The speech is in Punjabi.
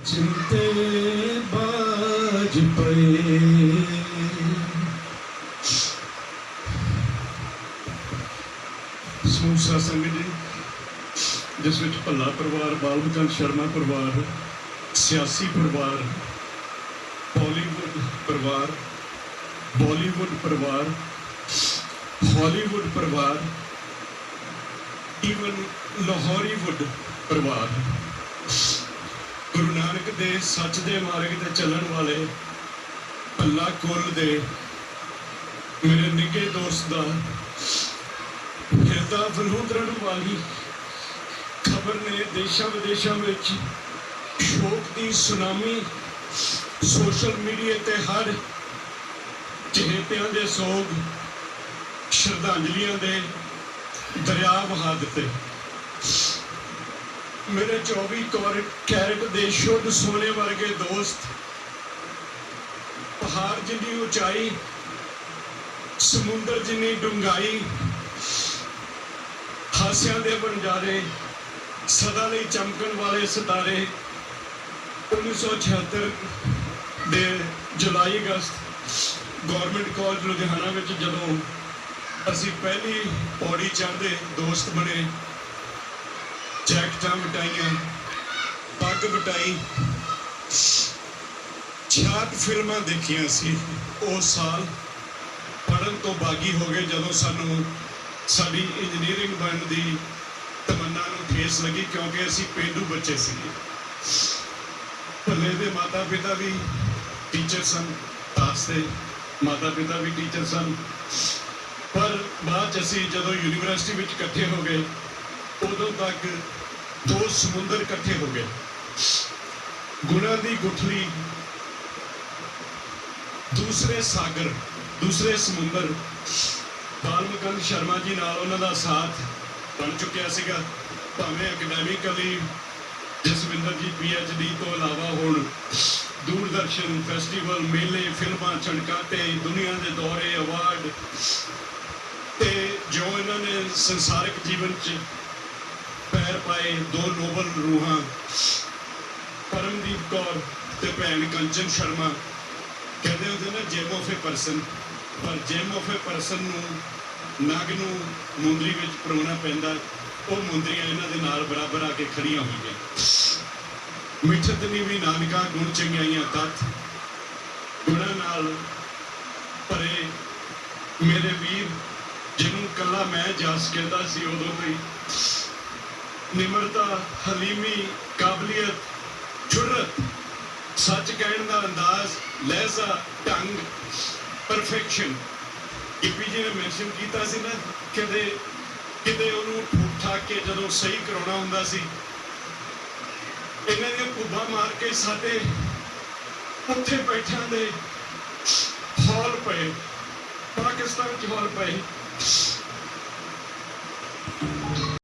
ਚਿੰਤੇ ਬਾਜ ਪਏ ਸਮੂਸਾ ਸੰਗਤ ਜੀ ਜਿਸ ਵਿੱਚ ਭੱਲਾ ਪਰਿਵਾਰ ਬਾਲਮਚੰਦ ਸ਼ਰਮਾ ਪਰਿਵਾਰ ਸਿਆਸੀ ਪਰਿਵਾਰ ਬਾਲੀਵੁੱਡ ਪਰਿਵਾਰ ਬਾਲੀਵੁੱਡ ਪਰਿਵਾਰ ਹਾਲੀਵੁੱਡ ਪਰਿਵਾਰ ਈਵਨ ਲਾਹੌਰੀਵੁੱਡ ਪਰਿਵਾਰ ਗੁਰੂ ਨਾਨਕ ਦੇ, ਸੱਚ ਦੇ ਮਾਰਗ ਤੇ ਚੱਲਣ ਵਾਲੇ ਭੱਲਾ ਕੁੱਲ ਦੇ ਮੇਰੇ ਨਿੱਕੇ ਦੋਸਤ ਦਾ ਹਿਰਦਾ ਫਲੂਦਰਣ ਵਾਲੀ ਖਬਰ ਨੇ ਦੇਸ਼ਾਂ ਵਿਦੇਸ਼ਾਂ ਵਿੱਚ ਸ਼ੋਕ ਦੀ ਸੁਨਾਮੀ ਸੋਸ਼ਲ ਮੀਡੀਆ ਤੇ ਹਰ ਚਹੇਤਿਆਂ ਦੇ ਸੋਗ ਸ਼ਰਧਾਂਜਲੀਆਂ ਦੇ ਦਰਿਆ ਵਹਾ ਦਿੱਤੇ। ਮੇਰੇ 24 ਕੌਰ- ਕੈਰਟ ਦੇ ਸ਼ੁੱਧ ਸੋਨੇ ਵਰਗੇ ਦੋਸਤ, ਪਹਾੜ ਜਿੰਨੀ ਉਚਾਈ, ਸਮੁੰਦਰ ਜਿੰਨੀ ਡੂੰਘਾਈ, ਹਾਸਿਆਂ ਦੇ ਬਣਜਾਰੇ ਸਦਾ ਲਈ ਚਮਕਣ ਵਾਲੇ ਸਿਤਾਰੇ 1976 ਦੇ ਜੁਲਾਈ ਅਗਸਤ ਗਵਰਨਮੈਂਟ ਕਾਲਜ ਲੁਧਿਆਣਾ ਵਿੱਚ ਜਦੋਂ ਅਸੀਂ ਪਹਿਲੀ ਪੌੜੀ ਚੜ੍ਹਦੇ ਦੋਸਤ ਬਣੇ ਜੈਕਟਾਂ ਵਟਾਈਆਂ ਪੱਗ ਵਟਾਈ 66 ਫਿਲਮਾਂ ਦੇਖੀਆਂ ਸੀ ਉਹ ਸਾਲ। ਪੜਨ ਤੋਂ ਬਾਗੀ ਹੋ ਗਏ ਜਦੋਂ ਸਾਨੂੰ ਸਾਡੀ ਇੰਜੀਨੀਅਰਿੰਗ ਬਣਨ ਦੀ ਤਮੰਨਾ ਨੂੰ ਠੇਸ ਲੱਗੀ ਕਿਉਂਕਿ ਅਸੀਂ ਪੇਂਡੂ ਬੱਚੇ ਸੀਗੇ। ਭੱਲੇ ਦੇ ਮਾਤਾ ਪਿਤਾ ਵੀ ਟੀਚਰ ਸਨ ਆਸਤੇ ਮਾਤਾ ਪਿਤਾ ਵੀ ਟੀਚਰ ਸਨ। ਪਰ ਬਾਅਦ 'ਚ ਅਸੀਂ ਜਦੋਂ ਯੂਨੀਵਰਸਿਟੀ ਵਿੱਚ ਇਕੱਠੇ ਹੋ ਗਏ, ਉਦੋਂ ਤੱਕ ਦੋ ਸਮੁੰਦਰ ਇਕੱਠੇ ਹੋ ਗਏ। ਗੁਣਾ ਦੀ ਗੁਠਲੀ, ਦੂਸਰੇ ਸਾਗਰ, ਦੂਸਰੇ ਸਮੁੰਦਰ। ਬਾਲਮਕੰਦ ਸ਼ਰਮਾ ਜੀ ਨਾਲ ਉਹਨਾਂ ਦਾ ਸਾਥ ਬਣ ਚੁੱਕਿਆ ਸੀਗਾ। ਭਾਵੇਂ ਅਕੈਡੈਮਿਕਲੀ ਜਸਵਿੰਦਰ ਜੀ ਡੀ ਤੋਂ ਇਲਾਵਾ ਹੁਣ ਦੂਰਦਰਸ਼ਨ ਫੈਸਟੀਵਲ ਮੇਲੇ, ਫਿਲਮਾਂ ਚਣਕਾਤੇ ਦੁਨੀਆ ਦੇ ਦੌਰੇ ਅਵਾਰਡ ਤੇ ਜੋ ਇਹਨਾਂ ਨੇ ਸੰਸਾਰਿਕ ਜੀਵਨ 'ਚ ਪੈਰ ਪਾਏ ਦੋ ਨੋਬਲ ਰੂਹਾਂ, ਪਰਮਦੀਪ ਕੌਰ ਤੇ ਭੈਣ ਕੰਚਨ ਸ਼ਰਮਾ। ਕਹਿੰਦੇ ਹੁੰਦੇ ਨਾ ਜੇਮ ਆਫ ਪਰਸਨ ਪਰ ਜੇਮ ਆਫ ਪਰਸਨ ਨੂੰ, ਨਗ ਨੂੰ ਮੁੰਦਰੀ ਵਿੱਚ ਪਰੋਣਾ ਪੈਂਦਾ, ਉਹ ਮੁੰਦਰੀਆਂ ਇਹਨਾਂ ਦੇ ਨਾਲ ਬਰਾਬਰ ਆ ਕੇ ਖੜੀਆਂ ਹੋਈਆਂ। ਮਿੱਠਤ ਨੀ ਵੀ ਨਾਨਕਾ ਗੁਣ ਚੰਗਿਆਈਆਂ ਤਤ ਗੁਣਾਂ ਨਾਲ ਭਰੇ ਮੇਰੇ ਵੀਰ, ਜਿਹਨੂੰ ਕੱਲਾ ਮੈਂ ਜਸ ਕਹਿੰਦਾ ਸੀ ਉਦੋਂ ਤੋਂ ਨਿਮਰਤਾ, ਹਲੀਮੀ, ਕਾਬਲੀਅਤ ਜੁਰਤ ਸੱਚ ਕਹਿਣ ਦਾ ਅੰਦਾਜ਼, ਲਹਿਜ਼ਾ, ਢੰਗ, ਪਰਫੈਕਸ਼ਨ। ਗਿੱਪੀ ਜੀ ਨੇ ਮੈਂਸ਼ਨ ਕੀਤਾ ਸੀ ਨਾ ਕਦੇ ਕਿਤੇ ਉਹਨੂੰ ਠੂਕ ਠਾਕ ਕੇ ਜਦੋਂ ਸਹੀ ਕਰਾਉਣਾ ਹੁੰਦਾ ਸੀ, ਇਹਨਾਂ ਨੇ ਕੁੱਬਾਂ ਮਾਰ ਕੇ ਸਾਡੇ ਉੱਥੇ ਬੈਠਿਆਂ ਦੇ ਹਾਲ ਪਏ, ਪਾਕਿਸਤਾਨ ਚ ਹਾਲ ਪਏ।